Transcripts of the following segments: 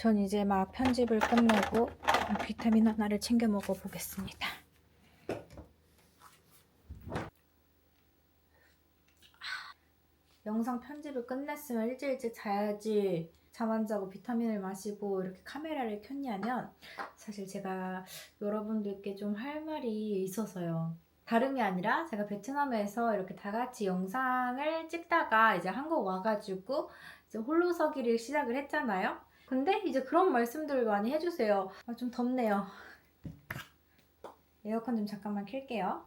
전 이제 막 편집을 끝내고 비타민 하나를 챙겨 먹어 보겠습니다. 영상 편집을 끝냈으면 일찍 일찍 자야지. 잠 안 자고 비타민을 마시고 이렇게 카메라를 켰냐면 사실 제가 여러분들께 좀 할 말이 있어서요. 다름이 아니라 제가 베트남에서 이렇게 다 같이 영상을 찍다가 이제 한국 와가지고 이제 홀로서기를 시작을 했잖아요. 근데 이제 그런 말씀들을 많이 해주세요. 아, 좀 덥네요. 에어컨 좀 잠깐만 켤게요.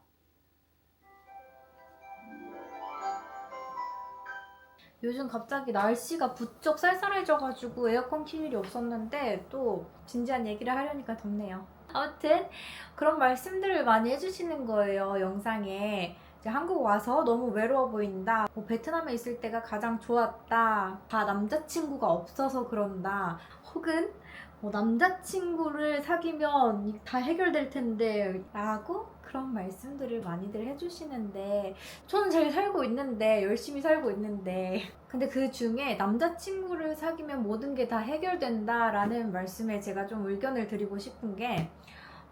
요즘 갑자기 날씨가 부쩍 쌀쌀해져가지고 에어컨 킬 일이 없었는데 또 진지한 얘기를 하려니까 덥네요. 아무튼 그런 말씀들을 많이 해주시는 거예요 영상에. 한국 와서 너무 외로워 보인다. 뭐 베트남에 있을 때가 가장 좋았다. 다 남자친구가 없어서 그런다. 혹은 뭐 남자친구를 사귀면 다 해결될 텐데 라고 그런 말씀들을 많이들 해주시는데 저는 잘 살고 있는데 열심히 살고 있는데 근데 그 중에 남자친구를 사귀면 모든 게 다 해결된다 라는 말씀에 제가 좀 의견을 드리고 싶은 게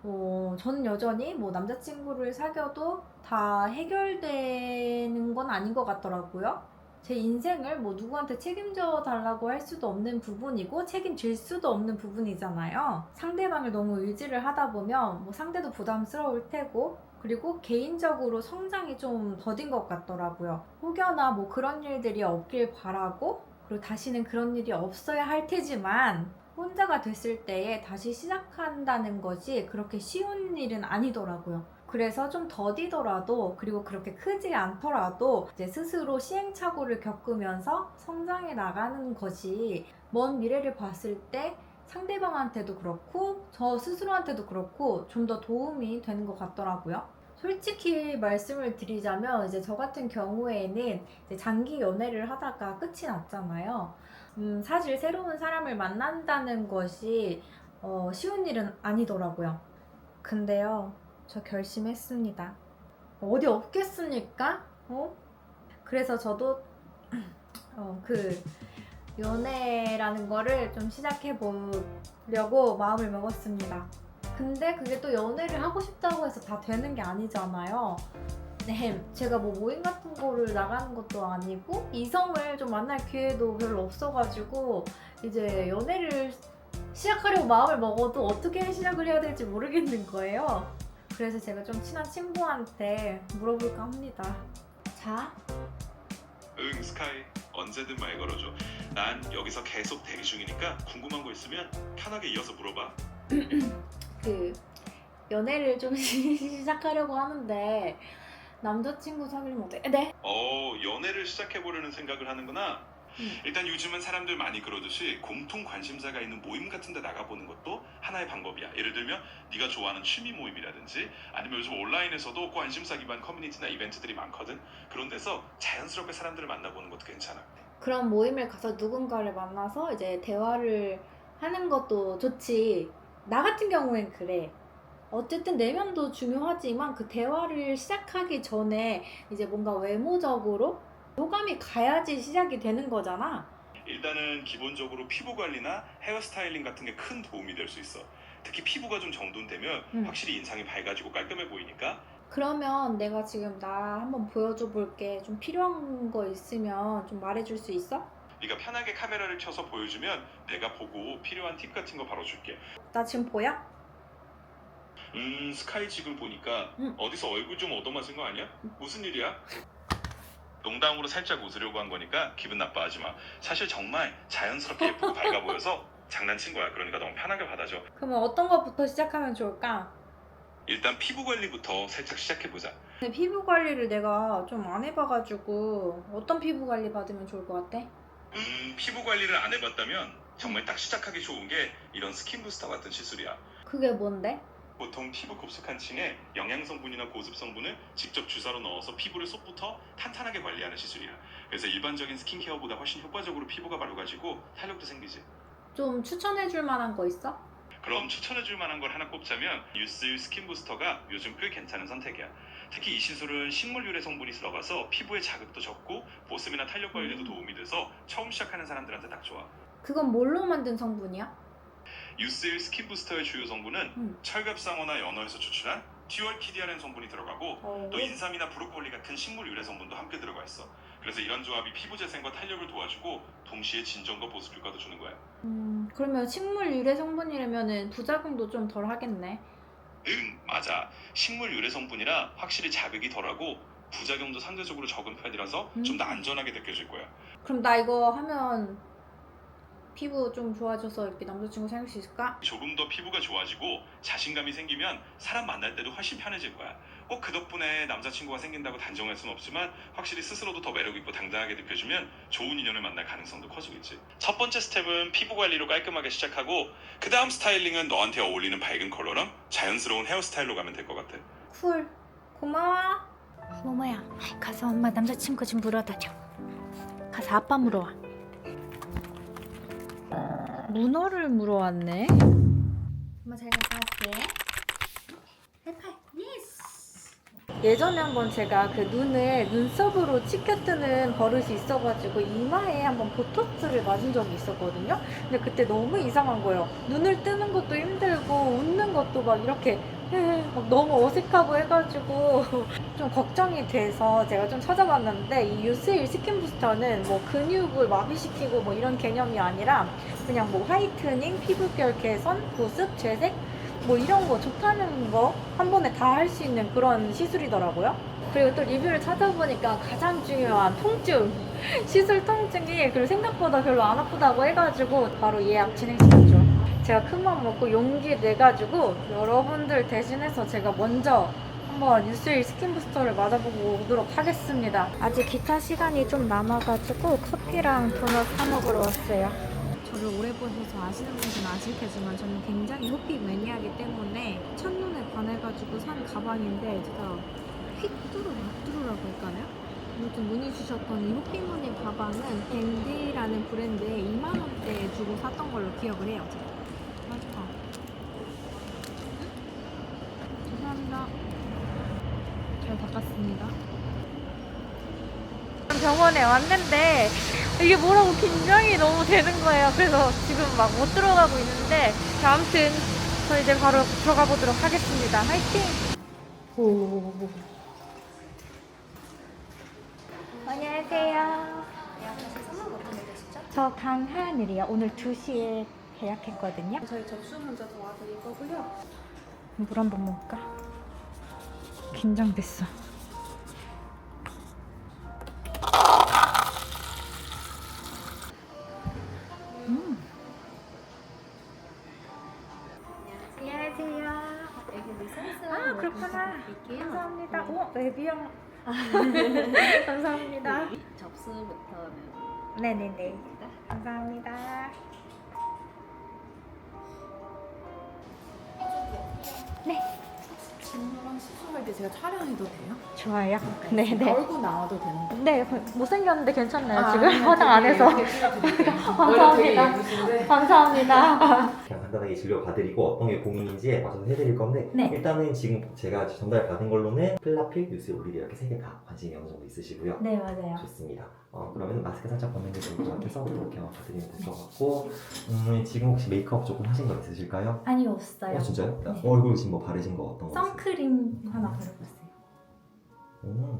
어, 저는 여전히 뭐 남자친구를 사귀어도 다 해결되는 건 아닌 것 같더라고요. 제 인생을 뭐 누구한테 책임져 달라고 할 수도 없는 부분이고 책임질 수도 없는 부분이잖아요. 상대방을 너무 의지를 하다 보면 뭐 상대도 부담스러울 테고 그리고 개인적으로 성장이 좀 더딘 것 같더라고요. 혹여나 뭐 그런 일들이 없길 바라고 그리고 다시는 그런 일이 없어야 할 테지만 혼자가 됐을 때에 다시 시작한다는 것이 그렇게 쉬운 일은 아니더라고요. 그래서 좀 더디더라도 그리고 그렇게 크지 않더라도 이제 스스로 시행착오를 겪으면서 성장해 나가는 것이 먼 미래를 봤을 때 상대방한테도 그렇고 저 스스로한테도 그렇고 좀 더 도움이 되는 것 같더라고요. 솔직히 말씀을 드리자면 이제 저 같은 경우에는 이제 장기 연애를 하다가 끝이 났잖아요. 음, 사실 새로운 사람을 만난다는 것이 어, 쉬운 일은 아니더라고요. 근데요, 저 결심했습니다. 어디 없겠습니까? 어? 그래서 저도 어, 그 연애라는 거를 좀 시작해 보려고 마음을 먹었습니다. 근데 그게 또 연애를 하고 싶다고 해서 다 되는 게 아니잖아요. 네, 제가 뭐 모임 같은 거를 나가는 것도 아니고 이성을 좀 만날 기회도 별로 없어가지고 이제 연애를 시작하려고 마음을 먹어도 어떻게 시작을 해야 될지 모르겠는 거예요. 그래서 제가 좀 친한 친구한테 물어볼까 합니다. 자, 응 스카이. 언제든 말 걸어줘. 난 여기서 계속 대기 중이니까 궁금한 거 있으면 편하게 이어서 물어봐. 그 연애를 좀 시작하려고 하는데 남자친구 사귀면 어때? 네? 어 연애를 시작해보려는 생각을 하는구나 음. 일단 요즘은 사람들 많이 그러듯이 공통 관심사가 있는 모임 같은 데 나가보는 것도 하나의 방법이야 예를 들면 네가 좋아하는 취미 모임이라든지 아니면 요즘 온라인에서도 관심사 기반 커뮤니티나 이벤트들이 많거든 그런 데서 자연스럽게 사람들을 만나보는 것도 괜찮아 그런 모임을 가서 누군가를 만나서 이제 대화를 하는 것도 좋지. 나 같은 경우엔 그래. 어쨌든 내면도 중요하지만 그 대화를 시작하기 전에 이제 뭔가 외모적으로 호감이 가야지 시작이 되는 거잖아. 일단은 기본적으로 피부 관리나 헤어스타일링 같은 게 큰 도움이 될 수 있어. 특히 피부가 좀 정돈되면 음. 확실히 인상이 밝아지고 깔끔해 보이니까 그러면 내가 지금 나 한번 보여줘 볼게. 좀 필요한 거 있으면 좀 말해줄 수 있어? 네가 편하게 카메라를 켜서 보여주면 내가 보고 필요한 팁 같은 거 바로 줄게. 나 지금 보여? 음 스카이 지금 보니까 음. 어디서 얼굴 좀 얻어맞은 거 아니야? 무슨 일이야? 농담으로 살짝 웃으려고 한 거니까 기분 나빠하지 마. 사실 정말 자연스럽게 예쁘고 밝아 보여서 장난친 거야. 그러니까 너무 편하게 받아줘. 그러면 어떤 것부터 시작하면 좋을까? 일단 피부 관리부터 살짝 시작해 보자. 근데 피부 관리를 내가 좀 안 해봐가지고 어떤 피부 관리 받으면 좋을 것 같아? 음, 피부 관리를 안 해봤다면 정말 딱 시작하기 좋은 게 이런 스킨 부스터 같은 시술이야. 그게 뭔데? 보통 피부 급속한 층에 영양 성분이나 고습 성분을 직접 주사로 넣어서 피부를 속부터 탄탄하게 관리하는 시술이야. 그래서 일반적인 스킨케어보다 훨씬 효과적으로 피부가 바로가지고 탄력도 생기지. 좀 추천해줄 만한 거 있어? 그럼 추천해줄 만한 걸 하나 꼽자면 유스일 스킨 부스터가 요즘 꽤 괜찮은 선택이야. 특히 이 시술은 식물 유래 성분이 들어가서 피부에 자극도 적고 보습이나 탄력 관리에도 음. 도움이 돼서 처음 시작하는 사람들한테 딱 좋아. 그건 뭘로 만든 성분이야? 유스일 스킨 부스터의 주요 성분은 음. 철갑상어나 연어에서 추출한 튜얼키디아라는 성분이 들어가고 어, 또 인삼이나 브로콜리 같은 식물 유래 성분도 함께 들어가 있어. 그래서 이런 조합이 피부 재생과 탄력을 도와주고 동시에 진정과 보습 효과도 주는 거야. 음, 그러면 식물 유래 성분이라면은 부작용도 좀 덜 하겠네. 응, 맞아. 식물 유래 성분이라 확실히 자극이 덜하고 부작용도 상대적으로 적은 편이라서 좀더 음. 안전하게 느껴질 거야. 그럼 나 이거 하면 피부 좀 좋아져서 이렇게 남자친구 생길 수 있을까? 조금 더 피부가 좋아지고 자신감이 생기면 사람 만날 때도 훨씬 편해질 거야. 꼭 그 덕분에 남자친구가 생긴다고 단정할 순 없지만 확실히 스스로도 더 매력 있고 당당하게 느껴지면 좋은 인연을 만날 가능성도 커지겠지. 첫 번째 스텝은 피부 관리로 깔끔하게 시작하고 그 다음 스타일링은 너한테 어울리는 밝은 컬러랑 자연스러운 헤어스타일로 가면 될 것 같아. 쿨. 고마워. 모모야, 가서 엄마 남자친구 좀 물어다 줘. 가서 아빠 물어와. 문어를 물어왔네. 엄마 잘 갔다 올게. 하이파이. 예전에 한번 제가 그 눈을 눈썹으로 치켜뜨는 버릇이 있어가지고 이마에 한번 보톡스를 맞은 적이 있었거든요. 근데 그때 너무 이상한 거예요. 눈을 뜨는 것도 힘들고 웃는 것도 막 이렇게 막 너무 어색하고 해가지고 좀 걱정이 돼서 제가 좀 찾아봤는데 이 유스일 스킨 부스터는 뭐 근육을 마비시키고 뭐 이런 개념이 아니라 그냥 뭐 화이트닝, 피부 결 개선, 보습, 재색 뭐 이런 거 좋다는 거 한 번에 다 할 수 있는 그런 시술이더라고요. 그리고 또 리뷰를 찾아보니까 가장 중요한 통증, 시술 통증이 그리고 생각보다 별로 안 아프다고 해가지고 바로 예약 진행시켰죠. 제가 큰 맘 먹고 용기 내가지고 여러분들 대신해서 제가 먼저 한번 뉴스일 스킨 부스터를 맞아보고 오도록 하겠습니다. 아직 기타 시간이 좀 남아가지고 커피랑 도넛 사 먹으러 왔어요. 저를 오래 보셔서 아시는 분들은 아실 테지만 저는 굉장히 호피 매니아이기 때문에 첫눈에 반해가지고 산 가방인데 제가 휘뚜루 마뚜루라고 할까요? 아무튼 문의 주셨던 이 호피 무늬 가방은 밴디라는 브랜드에 2만 원대 주고 샀던 걸로 기억을 해요. 제가. 맞아. 감사합니다. 잘 닦았습니다. 병원에 왔는데 이게 뭐라고 긴장이 너무 되는 거예요. 그래서 지금 막 못 들어가고 있는데 자, 아무튼 저 이제 바로 들어가 보도록 하겠습니다. 화이팅! 오. 안녕하세요. 저 강하늘이요. 오늘 2시에 예약했거든요. 저희 접수 먼저 도와드릴 거고요. 물 한 번 먹을까? 긴장됐어. 감사합니다. 네. 오, 웨비형. 감사합니다. 접수부터 네네네. 감사합니다. 네, 진료랑 수술할 때 제가 촬영해도 돼요? 좋아요. 네네. 얼굴 나와도 되는 거 네, 못생겼는데 괜찮나요? 지금 화장 안 해서. 감사합니다. 감사합니다. 간단하게 진료 봐드리고 어떤 게 고민인지 맞춰서 해드릴 건데 네. 일단은 지금 제가 전달 받은 걸로는 플라필, 뉴스 올리비 이렇게 세 개 다 관심이 어느 정도 있으시고요. 네, 맞아요. 좋습니다. 어, 그러면 마스크 살짝 벗는 게 좋을 것 같아서 이렇게 한번 봐드리면 될 것 같고 음, 지금 혹시 메이크업 조금 하신 거 있으실까요? 아니, 없어요. 어 진짜요? 네. 얼굴 지금 뭐 바르신 거 어떤 거? 선크림 하나 바르봤어요. 오,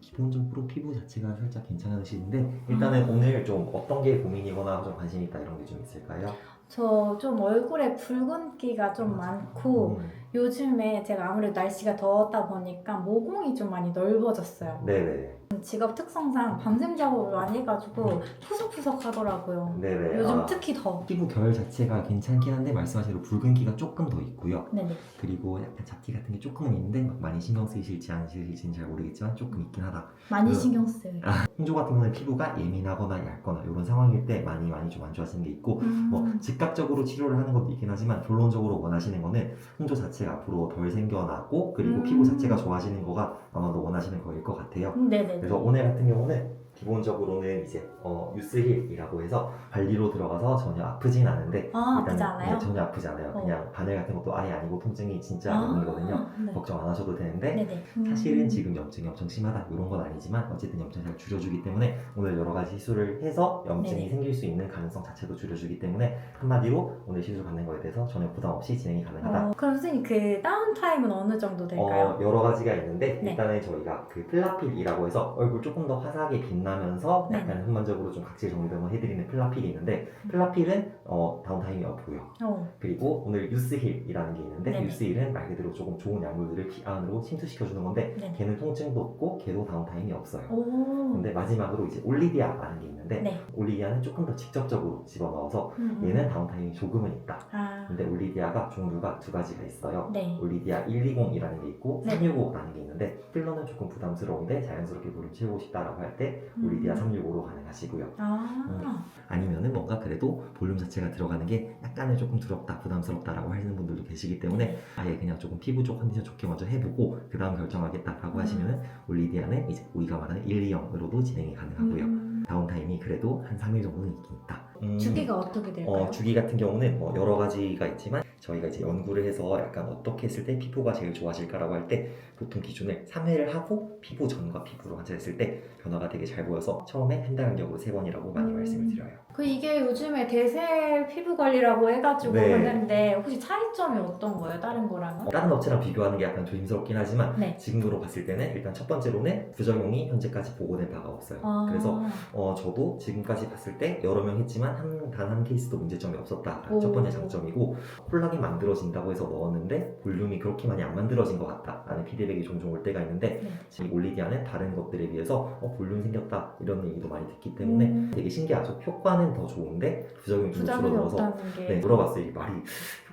기본적으로 피부 자체가 살짝 괜찮으시는데 일단은 오늘 좀 어떤 게 고민이거나 좀 관심 있다 이런 게 좀 있을까요? 저 좀 얼굴에 붉은기가 좀 많고 음, 요즘에 제가 아무래도 날씨가 더웠다 보니까 모공이 좀 많이 넓어졌어요. 네네. 직업 특성상 밤샘 작업을 많이 해가지고 푸석푸석 하더라고요. 음. 네네. 요즘 아, 특히 더. 피부 결 자체가 괜찮긴 한데 말씀하신 대로 붉은기가 조금 더 있고요. 네네. 그리고 약간 잡티 같은 게 조금은 있는데 막 많이 신경 쓰이실지 안 쓰이실지는 잘 모르겠지만 조금 있긴 하다. 많이 그- 신경 써요. 홍조 같은 경우는 피부가 예민하거나 얇거나 이런 상황일 때 많이 많이 좀 안 좋아지는 게 있고 음, 뭐 즉각적으로 치료를 하는 것도 있긴 하지만 결론적으로 원하시는 거는 홍조 자체가 앞으로 덜 생겨나고 그리고 음. 피부 자체가 좋아지는 거가 아마도 원하시는 거일 것 같아요. 음, 네네. 그래서 오늘 같은 경우는 기본적으로는 이제 어, 유스힐이라고 해서 관리로 들어가서 전혀 아프진 않은데 아, 아프지 않아요? 네, 전혀 아프지 않아요. 어. 그냥 바늘 같은 것도 아예 아니고 통증이 진짜 아니거든요. 아, 네. 걱정 안 하셔도 되는데. 음. 사실은 지금 염증이 엄청 심하다 이런 건 아니지만 어쨌든 염증을 잘 줄여주기 때문에 오늘 여러 가지 시술을 해서 염증이 네네. 생길 수 있는 가능성 자체도 줄여주기 때문에 한마디로 오늘 시술 받는 거에 대해서 전혀 부담 없이 진행이 가능하다. 어, 그럼 선생님 그 다운 타임은 어느 정도 될까요? 어, 여러 가지가 있는데 네. 일단은 저희가 그 플라필이라고 해서 얼굴 조금 더 화사하게 빛나 면서 네. 약간 전반적으로 좀 각질 정리를 해드리는 플라필이 있는데 플라필은 어, 다운타임이 없고요. 어. 그리고 오늘 유스힐이라는 게 있는데 네네. 유스힐은 말 그대로 조금 좋은 약물들을 피 안으로 침투시켜주는 건데 네네. 걔는 통증도 없고 걔도 다운타임이 없어요. 오. 근데 마지막으로 이제 올리디아라는 게 있는데 네. 올리디아는 조금 더 직접적으로 집어넣어서 음, 음. 얘는 다운타임이 조금은 있다. 아. 근데 올리디아가 종류가 두 가지가 있어요. 네. 올리디아 120이라는 게 있고 네. 365라는 게 있는데 필러는 조금 부담스러운데 자연스럽게 물을 채우고 싶다라고 할 때 올리디아 음. 365로 가능하시고요. 아. 아니면은 뭔가 그래도 볼륨 자체가 들어가는 게 약간은 조금 두렵다, 부담스럽다라고 하시는 분들도 계시기 때문에 네. 아예 그냥 조금 피부 쪽 컨디션 좋게 먼저 해보고 그 다음 결정하겠다라고 음. 하시면은 올리디아는 이제 우리가 말하는 1, 2형으로도 진행이 가능하고요. 음. 다운타임이 그래도 한 3일 정도는 있긴 있다. 음, 주기가 어떻게 될까요? 어, 주기 같은 경우는 뭐 여러 가지가 있지만 저희가 이제 연구를 해서 약간 어떻게 했을 때 피부가 제일 좋아질까라고 할 때 보통 기준을 3회를 하고 피부 전과 피부로 관찰했을 때 변화가 되게 잘 보여서 처음에 한 달 간격으로 3번이라고 많이 음. 말씀을 드려요. 그 이게 요즘에 대세 피부 관리라고 해가지고 네. 하는데 혹시 차이점이 어떤 거예요? 다른 거랑은? 어, 다른 업체랑 비교하는 게 약간 조심스럽긴 하지만 네. 지금으로 봤을 때는 일단 첫 번째로는 부작용이 현재까지 보고된 바가 없어요. 아. 그래서 어, 저도 지금까지 봤을 때 여러 명 했지만 단 한 케이스도 문제점이 없었다. 오. 첫 번째 장점이고 콜라 겐 만들어진다고 해서 넣었는데 볼륨이 그렇게 많이 안 만들어진 것 같다. 라는 피드백이 종종 올 때가 있는데 네. 지금 이 올리디아는 다른 것들에 비해서 어, 볼륨 생겼다 이런 얘기도 많이 듣기 때문에 음. 되게 신기하죠. 효과는 더 좋은데 부작용이 좀 줄어들어서. 네, 물어봤어요. 이 말이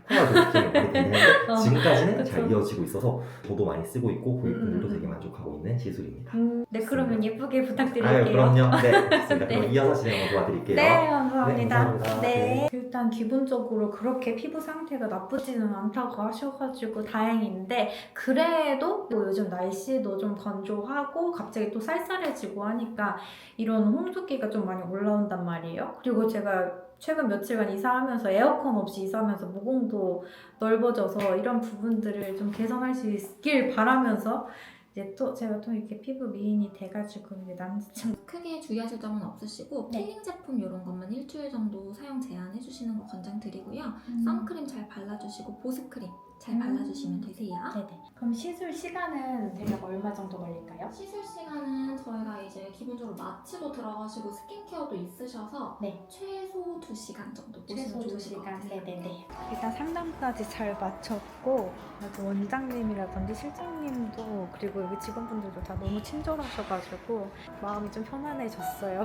많이 되는데 어, 지금까지는 그쵸. 잘 이어지고 있어서 저도 많이 쓰고 있고 고객분들도 음, 음, 되게 음. 만족하고 있는 시술입니다. 음, 네 그러면 예쁘게 부탁드릴게요. 아유 그럼요. 네, 좋습니다. 네. 그럼 이어서 진행 도와드릴게요. 네, 감사합니다. 네, 감사합니다. 네. 일단 기본적으로 그렇게 피부 상태가 나쁘지는 않다고 하셔가지고 다행인데 그래도 뭐 요즘 날씨도 좀 건조하고 갑자기 또 쌀쌀해지고 하니까 이런 홍두기가 좀 많이 올라온단 말이에요. 그리고 제가 최근 며칠간 이사하면서 에어컨 없이 이사하면서 모공도 넓어져서 이런 부분들을 좀 개선할 수 있길 바라면서 이제 또 제가 또 이렇게 피부 미인이 돼가지고 이제 남자친구 크게 주의하실 점은 없으시고 네. 필링 제품 이런 것만 일주일 정도 사용 제한해 주시는 거 권장드리고요. 음. 선크림 잘 발라주시고 보습크림 잘 음. 발라주시면 되세요. 네네. 그럼 시술 시간은 대략 얼마 정도 걸릴까요? 시술 시간은 저희가 이제 기본적으로 마취도 들어가시고 스킨케어도 있으셔서 네. 최소 2시간 정도 최소 보시면 좋으실 것 2시간. 같아요. 네네네. 일단 상담까지 잘 마쳤고 아주 원장님이라든지 실장님도 그리고 여기 직원분들도 다 너무 친절하셔가지고 마음이 좀 편안해졌어요.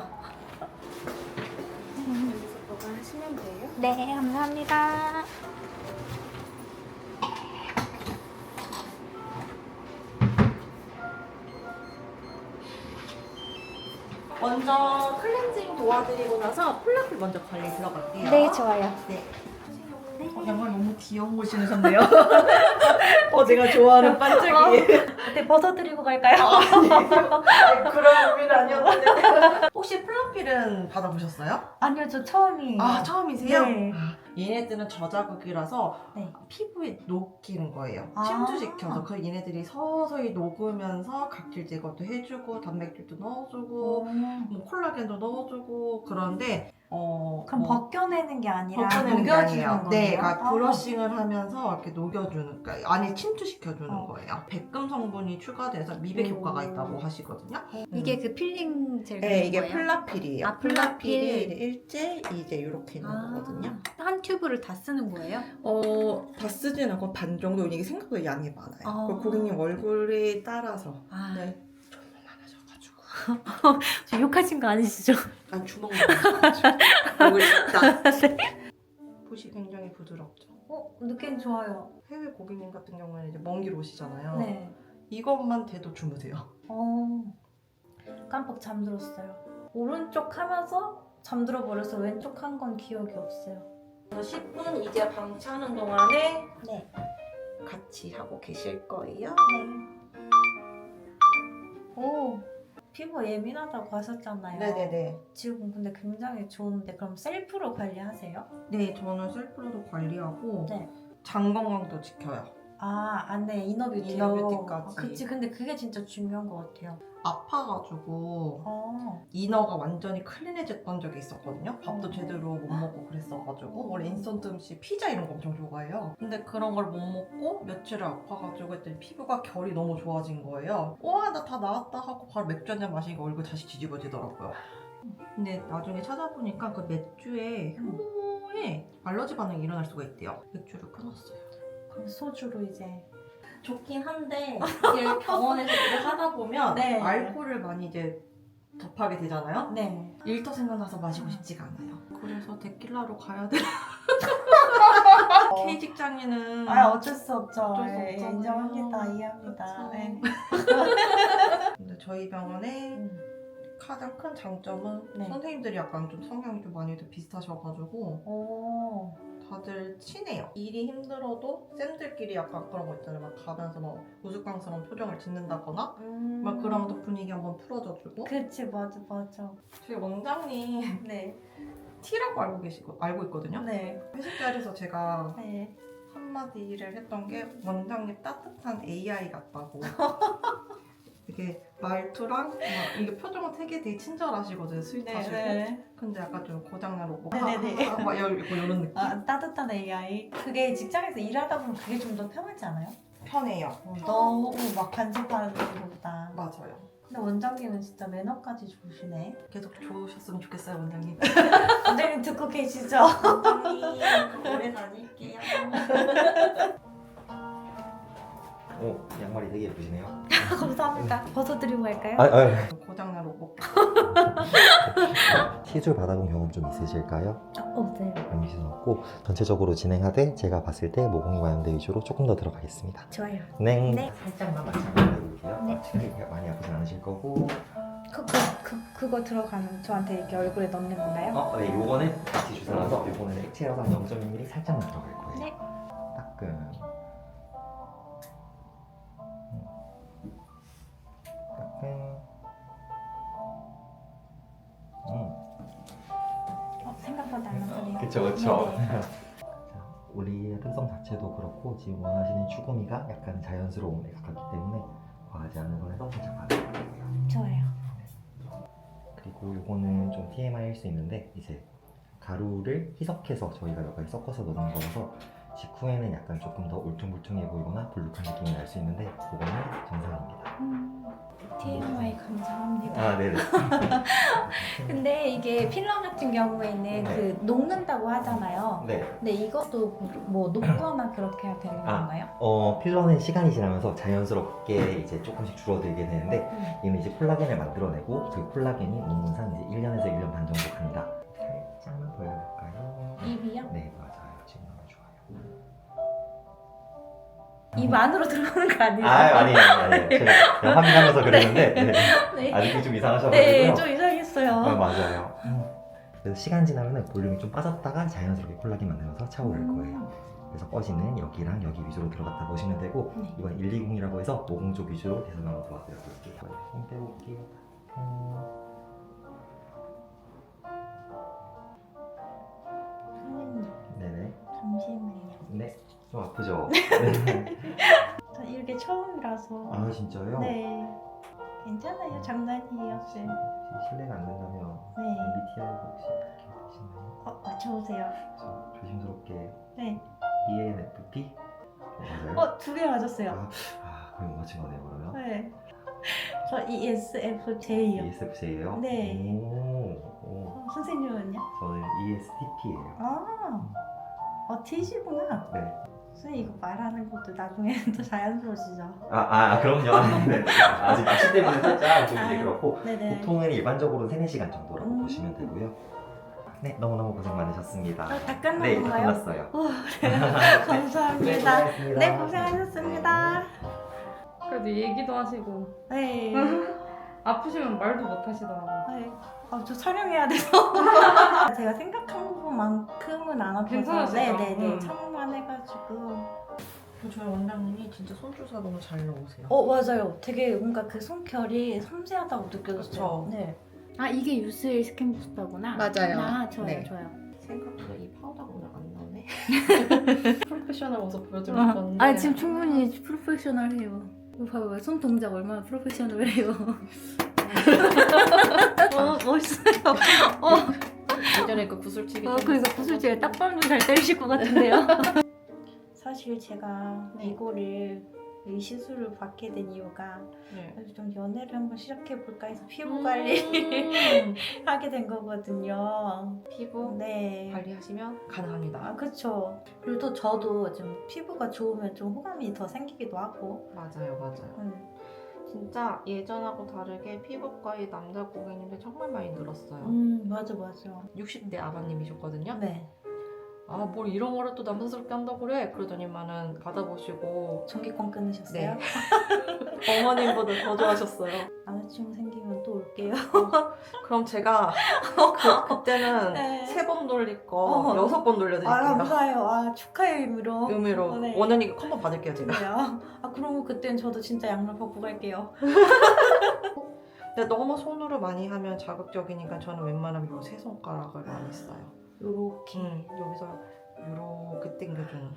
여기서 뭐가 하시면 돼요? 네, 감사합니다. 먼저 클렌징 도와드리고 나서 폴라풀 먼저 관리 들어갈게요. 네, 좋아요. 어, 양말 너무 귀여운 거 신으셨네요. 어, 제가 좋아하는 반짝이. 네, 벗어드리고 갈까요? 그런 의미는 아니었는데. 혹시 플라필은 받아보셨어요? 아니요, 저 처음이에요. 아, 처음이세요? 네. 아, 얘네들은 저자극이라서 네. 피부에 녹이는 거예요. 아. 침투시켜서 그 얘네들이 서서히 녹으면서 각질 제거도 해주고 단백질도 넣어주고 뭐 콜라겐도 넣어주고 그런데 어 그럼 뭐 벗겨내는 게 아니라 벗겨내는 게 녹여주는 아니에요. 거예요? 네, 그러니까 아. 브러싱을 하면서 이렇게 녹여주는, 그러니까 안에 침투시켜주는 어. 거예요. 백금 성분이 추가돼서 미백 오. 효과가 있다고 하시거든요. 이게 그 필링 젤 네, 이게 거예요? 플라필이에요. 아, 플라필. 플라필이 일제 이제 이렇게 있는 거거든요. 아, 한 튜브를 다 쓰는 거예요? 어, 다 쓰진 않고 반 정도 이게 생각보다 양이 많아요. 아. 그 고객님 얼굴에 따라서 아, 네. 저 욕하신 거 아니시죠? 난 주먹만 가지고 얼굴이 작다. 네. 붓이 굉장히 부드럽죠. 어, 느낌 좋아요. 해외 고객님 같은 경우에는 이제 먼 길 오시잖아요. 네. 이것만 돼도 주무세요. 어, 깜빡 잠들었어요. 오른쪽 하면서 잠들어 버려서 왼쪽 한 건 기억이 없어요. 10분 이제 방치하는 동안에 네. 같이 하고 계실 거예요. 네. 오, 피부 예민하다고 하셨잖아요. 네네네. 지금 근데 굉장히 좋은데 그럼 셀프로 관리하세요? 네, 저는 셀프로도 관리하고 네. 장 건강도 지켜요. 아 안에 이너뷰티로. 이너뷰티까지. 그치 근데 그게 진짜 중요한 것 같아요. 아파가지고 어. 이너가 완전히 클린해졌던 적이 있었거든요. 밥도 어. 제대로 못 먹고 그랬어가지고 원래 인스턴트 음식 피자 이런 거 엄청 좋아해요. 근데 그런 걸 못 먹고 며칠을 아파가지고 했더니 피부가 결이 너무 좋아진 거예요. 와 나 다 나았다 하고 바로 맥주 한 잔 마시니까 얼굴 다시 뒤집어지더라고요. 근데 나중에 찾아보니까 그 맥주에 효모에 알러지 반응이 일어날 수가 있대요. 맥주를 끊었어요. 소주로 이제. 좋긴 한데 이게 병원에서 일을 하다 보면 네. 알코올을 많이 이제 접하게 되잖아요. 네. 일도 생각나서 마시고 싶지가 않아요. 그래서 데킬라로 가야 돼. K 직장인은 아 어쩔 수 없죠. 어쩔 수 예, 없잖아요. 인정합니다. 이해합니다. 그쵸. 네. 근데 저희 병원의 음. 가장 큰 장점은 네. 선생님들이 약간 좀 성향이 좀 많이 비슷하셔가지고 오. 다들 친해요. 일이 힘들어도 쌤들끼리 약간 그런 거 있잖아요. 막 가면서 막 우스꽝스러운 표정을 짓는다거나 음. 막 그러면 또 분위기 한번 풀어줘주고 그치 맞아 맞아. 저희 원장님 네. T라고 알고 계시고 알고 있거든요. 네. 회식 자리에서 제가 네. 한마디를 했던 게 원장님 따뜻한 AI 같다고. 이게 말투랑 막 이게 표정은 되게 되게 친절하시거든요. 스윗하시고. 네. 근데 약간 좀 고장난 오고 네 네네. 막, 막 이런 이런 느낌. 아 따뜻한 AI. 그게 직장에서 일하다 보면 그게 좀 더 편하지 않아요? 편해요. 어, 너무 막 간섭하는 것보다. 맞아요. 근데 원장님은 진짜 매너까지 좋으시네. 계속 좋으셨으면 좋겠어요, 원장님. 원장님 듣고 계시죠? 원장님 오래 다닐게요. 오 양말이 되게 예쁘시네요. 감사합니다. 벗어드리고 갈까요? 아, 아. 고장난 오고. 시술 받아본 경험 좀 있으실까요? 어, 네. 아니신 없고 전체적으로 진행하되 제가 봤을 때 모공이 마연대 위주로 조금 더 들어가겠습니다. 좋아요. 네. 네. 살짝만 마찰해볼게요. 네. 마찰이 많이 아프진 않으실 거고. 그, 그, 그, 그거 들어가는 저한테 이렇게 얼굴에 넣는 건가요? 어, 네, 요거는 같이 주사라서 요거는 액체라서 한 0.1mm 살짝만 들어갈 거예요. 네. 따끔. 자체도 그렇고 지금 원하시는 추구미가 약간 자연스러움에 가깝기 때문에 과하지 않은 선에서 살짝 받아볼게요. 좋아요. 그리고 요거는 좀 TMI일 수 있는데 이제 가루를 희석해서 저희가 몇 가지 섞어서 넣는 거라서 직후에는 약간 조금 더 울퉁불퉁해 보이거나 불룩한 느낌이 날 수 있는데 그거는 정상입니다. 음, TMI 감사합니다. 아, 네네. 근데 이게 필러 같은 경우에는 네. 그 녹는다고 하잖아요. 네. 근데 이것도 뭐 녹거나 그렇게 해야 되는 아. 건가요? 어, 필러는 시간이 지나면서 자연스럽게 이제 조금씩 줄어들게 되는데 음. 얘는 이제 콜라겐을 만들어내고 그 콜라겐이 논문상 이제 1년에서 1년 반 정도 간다. 살짝만 보여볼까요? 입이요? 네, 맞아요. 지금 너무 좋아요. 입 안으로 들어가는 거 아니에요? 아, 아니에요, 아니에요. 제가 그냥 화면하면서 그랬는데 네. 네. 아직도 좀 이상하셔가지고요. 네, 좀 이상 했어요. 네, 맞아요. 그래서 시간 지나면 볼륨이 좀 빠졌다가 자연스럽게 콜라겐 만들면서 차오를 거예요. 그래서 꺼지는 여기랑 여기 위주로 들어갔다 보시면 되고 네. 이번 120이라고 해서 모공 쪽 위주로 계속 한번 도와드려 볼게요. 힘 빼볼게요. 음, 네네. 잠시만요. 네. 좀 아프죠? 네. 저 이렇게 처음이라서. 아 진짜요? 네. 괜찮아요. 장난이에요, 쌤. 혹시 실례가 안 된다면 네. MBTI가 혹시 어떻게 되시나요? 어, 맞춰보세요. 저 조심스럽게 네. ENFP? 어, 맞아요? 어, 두 개 맞았어요. 아 그럼 맞춘 거네요 그러면? 네. 저 ESFJ요. ESFJ예요? 네. 오, 오. 어, 선생님은요? 저는 ESTP예요. 아, 어, T시구나. 네. 선생님 이거 말하는 것도 나중에 또 자연스러워지죠. 아, 아 그럼요. 아, 네. 아직 낚시 때문에 살짝 좀 이제 아. 그렇고 네네. 보통은 일반적으로 3, 4시간 정도라고 음. 보시면 되고요. 네, 너무너무 고생 많으셨습니다. 어, 다 끝난 네, 다 건가요? 끝났어요. 어, 네. 네, 감사합니다. 고생하셨습니다. 네, 고생하셨습니다. 그래도 얘기도 하시고 네. 아프시면 말도 못 하시더라고요. 네. 아, 저 촬영해야 돼서. 제가 생각한 것만큼은 안 아파서. 괜찮으시죠? 네네네. 음. 참만 해가지고. 저희 원장님이 진짜 손주사 너무 잘 넣으세요. 어 맞아요. 되게 뭔가 그 손결이 섬세하다고 느껴졌어요. 그쵸. 네. 아 이게 유슬 스킨 부스터구나. 맞아요. 아 좋아요 네. 좋아요. 생각보다 이 파우더가 오늘 안 나오네. 프로페셔널 모습 보여주고 싶었는데. 아 지금 충분히 프로페셔널해요. 이거 봐봐요. 손 동작 얼마나 프로페셔널해요. 어 멋있어요. 어, 예전에 그 구슬치기. 어 그래서 구슬질 딱 봐도 잘 때리실 것 같은데요. 사실 제가 네. 이거를 이 시술을 받게 된 이유가 네. 그래서 좀 연애를 한번 시작해 볼까 해서 피부 음. 관리 하게 된 거거든요. 피부 네. 관리하시면 가능합니다. 아 그쵸. 그리고 또 저도 좀 피부가 좋으면 좀 호감이 더 생기기도 하고. 맞아요, 맞아요. 음. 진짜 예전하고 다르게 피부과의 남자 고객님들 정말 많이 늘었어요. 음 맞아 맞아. 60대 아버님이셨거든요. 네. 아, 뭘 이런 거를 또 남사스럽게 한다고 그래? 그러더니만은 받아보시고 전기권 끊으셨어요? 네. 어머님보다 더 좋아하셨어요. 남자친구 생기면 또 올게요. 그럼 제가 그, 그때는 네. 세 번 돌릴 거 어. 여섯 번 아 돌려드릴게요. 감사해요. 아 축하의 의미로. 의미로 네. 원현이 컨펌 받을게요 제가. 그래요? 아 그러면 그땐 저도 진짜 양말 벗고 갈게요. 근데 너무 손으로 많이 하면 자극적이니까 저는 웬만하면 요 세 손가락을 많이 써요. 요렇게. 음, 여기서 요렇게 당겨주는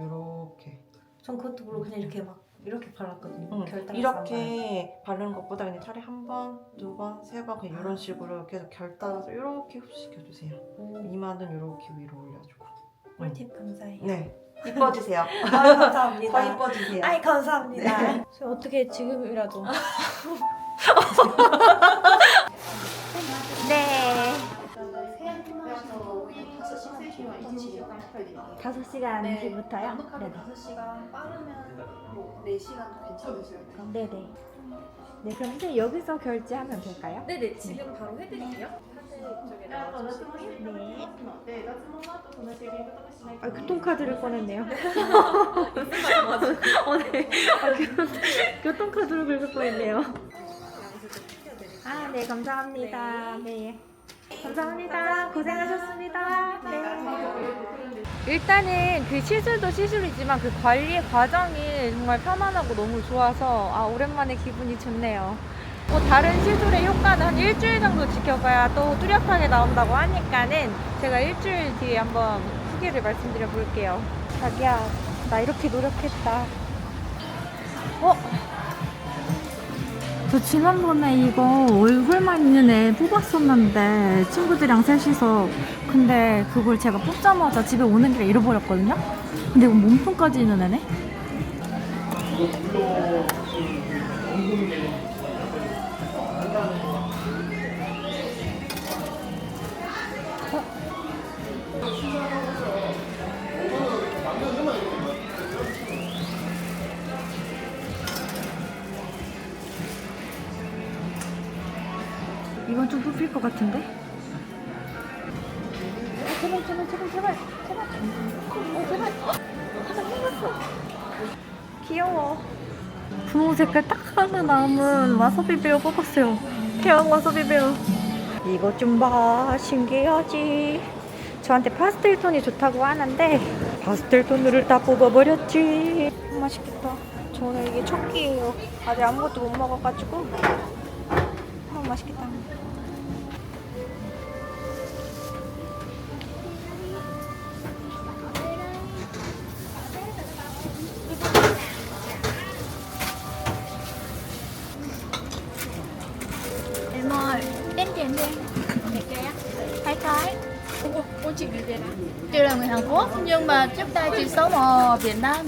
요렇게 전 그것도 모르고 그냥 이렇게 막 이렇게 발랐거든요. 응, 이렇게 바르는 것보다 그냥 차라리 한 번, 두 번, 세 번 그냥 이런 식으로 계속 결 따라서 이렇게 흡수시켜주세요. 이마는 이렇게 위로 올려주고. 꿀팁 감사해요. 네, 이뻐지세요. 아 감사합니다. 더 이뻐지세요. 아이 감사합니다. 저 어떻게 지금이라도. 다섯 시간 뒤부터요? 네네. 5시간 빠르면 뭐 4시간도 괜찮으세요? 네네. 네 그럼 선생님 여기서 결제하면 될까요? 네네 지금 바로 해드릴게요. 네. 아, 교통카드를 꺼냈네요. 어, 네. 아, 교- 교통카드로 긁을 뻔했네요. 아, 네, 감사합니다. 네. 감사합니다. 고생하셨습니다. 네. 일단은 그 시술도 시술이지만 그 관리 과정이 정말 편안하고 너무 좋아서 아, 오랜만에 기분이 좋네요. 뭐 다른 시술의 효과는 한 일주일 정도 지켜봐야 또 뚜렷하게 나온다고 하니까는 제가 일주일 뒤에 한번 후기를 말씀드려 볼게요. 자기야, 나 이렇게 노력했다. 어? 저 지난번에 이거 얼굴만 있는 애 뽑았었는데 친구들이랑 셋이서 근데 그걸 제가 뽑자마자 집에 오는 길에 잃어버렸거든요? 근데 이거 몸통까지 있는 애네? 좀 뽑힐 것 같은데? 어, 제발 제발 제발 제발 제발 어 제발 어, 하나 생겼어 귀여워. 분홍 색깔 딱 하나 남은 와사비 배우 뽑았어요. 태양 와사비 배우. 이거 좀 봐. 신기하지. 저한테 파스텔 톤이 좋다고 하는데 파스텔 톤을 다 뽑아버렸지. 맛있겠다. 저 오늘 이게 첫 끼예요. 아직 아무것도 못 먹어가지고. 아 맛있겠다 em tiền đi Để kìa Hai cái Ủa, ủa chị người Việt à? Chị là người Hàn Quốc nhưng mà trước đây chị sống ở Việt Nam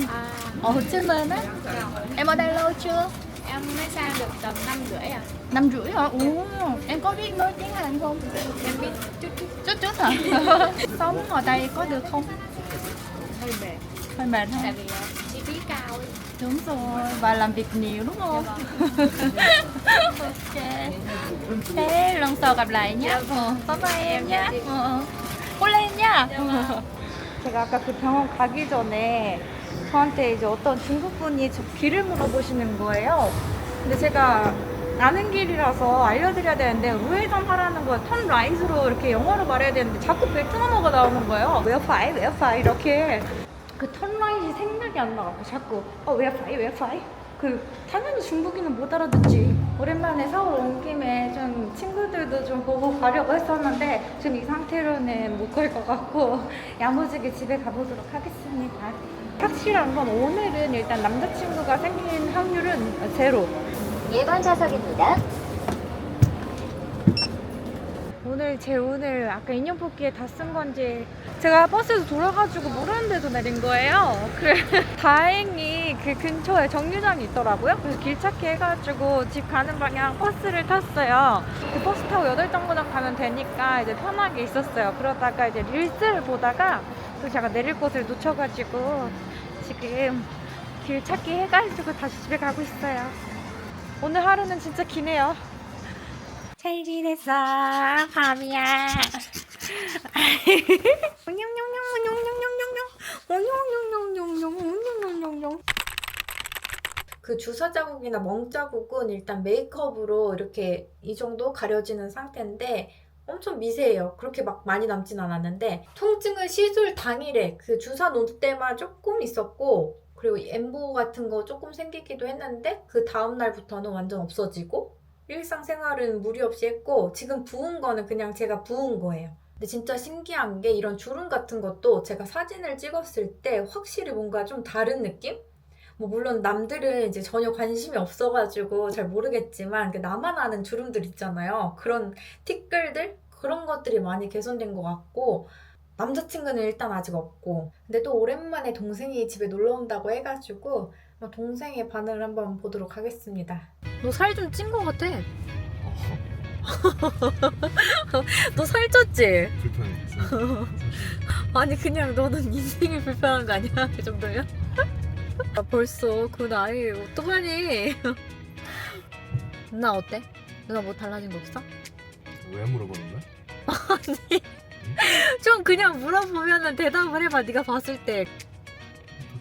Ở Hồ Chí Minh á Em ở đây lâu chưa? Em mới sang được tầm năm rưỡi à Năm rưỡi hả? Ủa, em có biết nói tiếng Hàn không? Em biết chút chút Chút chút hả? Sống ở đây có được không? hơi mệt Hơi mệt Tại hả? vì ấy. Đúng rồi, và làm việc nhiều đúng không? ok Thế lần sau gặp lại nhé ờ, Bye bye em nhé ờ. Cố lên nha 제가 아까 그 병원 가기 전에 저한테 이제 어떤 중국 분이 저 길을 물어보시는 거예요. 근데 제가 아는 길이라서 알려드려야 되는데 우회전 하라는 거예요. 턴 라이트로 이렇게 영어로 말해야 되는데 자꾸 베트남어가 나오는 거예요. 웨어파이 웨어파이 이렇게 그 턴라인이 생각이 안 나고 자꾸 어왜 파이 왜 파이 그 당연히 중국인은 못 알아듣지. 오랜만에 서울 온 김에 좀 친구들도 좀 보고 가려고 했었는데 지금 이 상태로는 못 갈 것 같고 야무지게 집에 가보도록 하겠습니다. 확실한 건 오늘은 일단 남자친구가 생길 확률은 제로. 1번 좌석입니다. 오늘 제 오늘 아까 인형 뽑기에 다 쓴 건지 제가 버스에서 돌아가지고 모르는 데서 내린 거예요. 그래 다행히 그 근처에 정류장이 있더라고요. 그래서 길 찾기 해가지고 집 가는 방향 버스를 탔어요. 그 버스 타고 여덟 정거장 가면 되니까 이제 편하게 있었어요. 그러다가 이제 릴스를 보다가 또 제가 내릴 곳을 놓쳐가지고 지금 길 찾기 해가지고 다시 집에 가고 있어요. 오늘 하루는 진짜 기네요. 잘 지냈어, 밤이야. 그 주사 자국이나 멍 자국은 일단 메이크업으로 이렇게 이 정도 가려지는 상태인데 엄청 미세해요. 그렇게 막 많이 남진 않았는데 통증은 시술 당일에 그 주사 놓을 때만 조금 있었고 그리고 엠보 같은 거 조금 생기기도 했는데 그 다음 날부터는 완전 없어지고 일상생활은 무리 없이 했고 지금 부은 거는 그냥 제가 부은 거예요. 근데 진짜 신기한 게 이런 주름 같은 것도 제가 사진을 찍었을 때 확실히 뭔가 좀 다른 느낌? 뭐 물론 남들은 이제 전혀 관심이 없어가지고 잘 모르겠지만 그 나만 아는 주름들 있잖아요. 그런 티끌들 그런 것들이 많이 개선된 것 같고 남자친구는 일단 아직 없고 근데 또 오랜만에 동생이 집에 놀러 온다고 해가지고 뭐 동생의 반응을 한번 보도록 하겠습니다. 너 살 좀 찐 것 같아. 너 살쪘지? 불편해. 아니 그냥 너는 인생이 불편한 거 아니야? 그 정도면? 아, 벌써 그 나이 어떡하니? 누나 어때? 누나 뭐 달라진 거 없어? 왜 물어보는 거야? 좀 그냥 물어보면은 대답을 해봐 네가 봤을 때더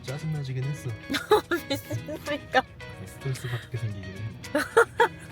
짜증나지긴 했어. 소리야 스트레스 받게 생기긴 해.